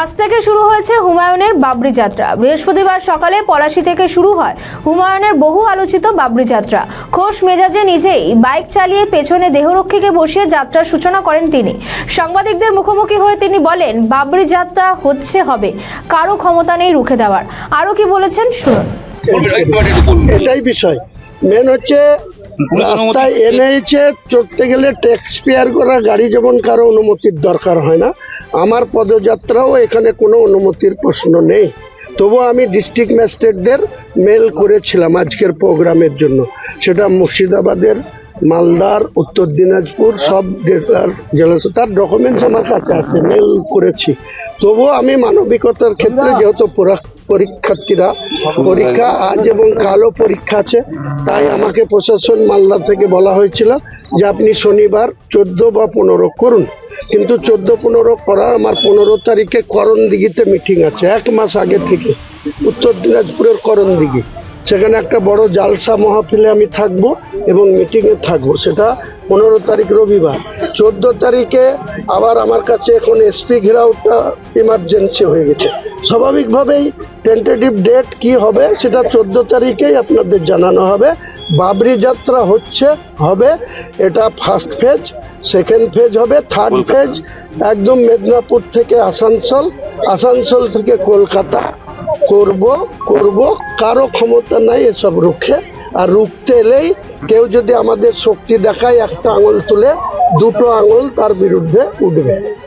আজ থেকে শুরু হয়েছে হুমায়ুনের বাবরি যাত্রা। বৃহস্পতিবার সকালে পলাশী থেকে শুরু হয় হুমায়ুনের বহু আলোচিত বাবরি যাত্রা। খোশ মেজাজে নিজেই বাইক চালিয়ে পেছনে দেহরক্ষীকে বসিয়ে যাত্রার সূচনা করেন তিনি। সাংবাদিকদের মুখোমুখি হয়ে তিনি বলেন, বাবরি যাত্রা হচ্ছে হবে, কারও ক্ষমতা নেই রুখে দেওয়ার। আরও কি বলেছেন শুনুন। এটাই বিষয়। মেন হচ্ছে রাস্তায় এনেছে চড়তে গেলে ট্যাক্স পেয়ার করা গাড়ি যেমন কারও অনুমতির দরকার হয় না আমার পদযাত্রাও এখানে কোনো অনুমতির প্রশ্ন নেই। তবু আমি ডিস্ট্রিক্ট ম্যাজিস্ট্রেটদের মেল করেছিলাম আজকের প্রোগ্রামের জন্য। সেটা মুর্শিদাবাদের মালদার উত্তর দিনাজপুর সব জেলার জেলা তার ডকুমেন্টস আমার কাছে আছে মেল করেছি। তবুও আমি মানবিকতার ক্ষেত্রে যেহেতু পরীক্ষার্থীরা পরীক্ষা আজ এবং কালও পরীক্ষা আছে। তাই আমাকে প্রশাসন মালদা থেকে বলা হয়েছিল যে আপনি শনিবার চোদ্দ বা পনেরো করুন। কিন্তু চোদ্দ পনেরো করার আমার পনেরো তারিখে করণদিঘিতে মিটিং আছে এক মাস আগে থেকে। উত্তর দিনাজপুরের করণদিঘি। সেখানে একটা বড় জালসা মহাফিলে আমি থাকব এবং মিটিংয়ে থাকব। সেটা পনেরো তারিখ রবিবার। চোদ্দ তারিখে আবার আমার কাছে এখন এসপি ঘেরাওটা ইমার্জেন্সি হয়ে গেছে। স্বাভাবিকভাবেই টেন্টেটিভ ডেট কি হবে সেটা চোদ্দ তারিখেই আপনাদের জানানো হবে। বাবরি যাত্রা হচ্ছে হবে। এটা ফার্স্ট ফেজ সেকেন্ড ফেজ হবে থার্ড ফেজ একদম মেদিনীপুর থেকে আসানসোল আসানসোল থেকে কলকাতা। করব করব কারও ক্ষমতা নাই এসব রুখে। আর রুখতে এলেই কেউ যদি আমাদের শক্তি দেখায় একটা আঙুল তুলে দুটো আঙুল তার বিরুদ্ধে উঠবে।